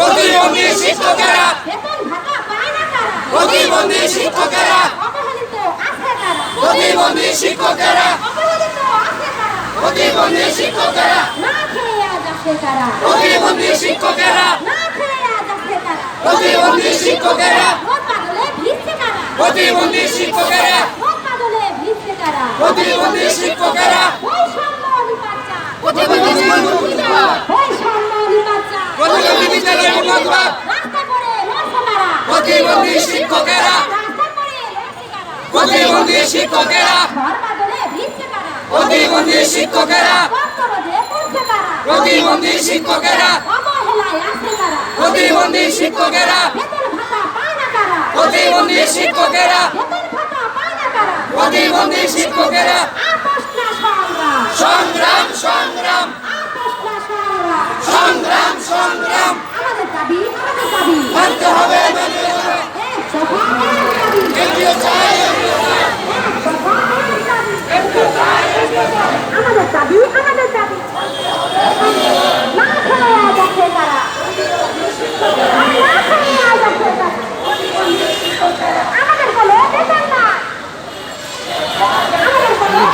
প্রতিবন্ধী শিক্ষকেরা। প্রতিবন্ধী শিক্ষকেরা। প্রতিবন্ধী শিক্ষকেরা। প্রতিবন্ধী শিক্ষকেরা। প্রতিবন্ধী শিক্ষকেরা। প্রতিবন্ধী শিক্ষকেরা। প্রতিবন্ধী শিক্ষকেরা। প্রতিবন্ধী শিক্ষকেরা। প্রতিবন্ধী শিক্ষকেরা বৈষম্য নিপাচ্চা প্রতিবন্ধী বিদ্যালয়ের নির্মাণ রাস্তা করে লড়ছে তারা প্রতিবন্ধী শিক্ষকেরা রাস্তা করে লড়ছে তারা প্রতিবন্ধী শিক্ষকেরা। প্রতিবন্ধী শিক্ষকেরা। প্রতিবন্ধী শিক্ষকেরা। প্রতিবন্ধী শিক্ষকেরা। প্রতিবন্ধী শিক্ষকেরা। প্রতিবন্ধী শিক্ষকেরা। সংগ্রাম আপোষ না সংগ্রাম সংগ্রাম সংগ্রাম আমাদের দাবি আমাদের দাবি মানতে হবে মানতে হবে এক দফা এক দাবি এগিয়ে চাই এগিয়ে চাই এক দফা এক দাবি আমাদের দাবি আমাদের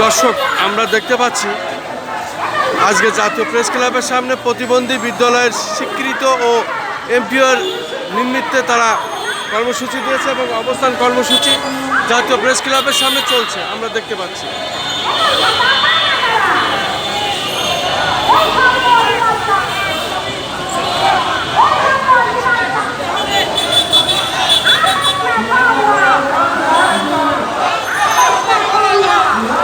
দর্শক, আমরা দেখতে পাচ্ছি, আজকে জাতীয় প্রেস ক্লাবের সামনে প্রতিবন্ধী বিদ্যালয়ের স্বীকৃত ও এমপিওর নিমিত্তে তারা কর্মসূচি দিয়েছে এবং অবস্থান কর্মসূচি জাতীয় প্রেস ক্লাবের সামনে চলছে, আমরা দেখতে পাচ্ছি।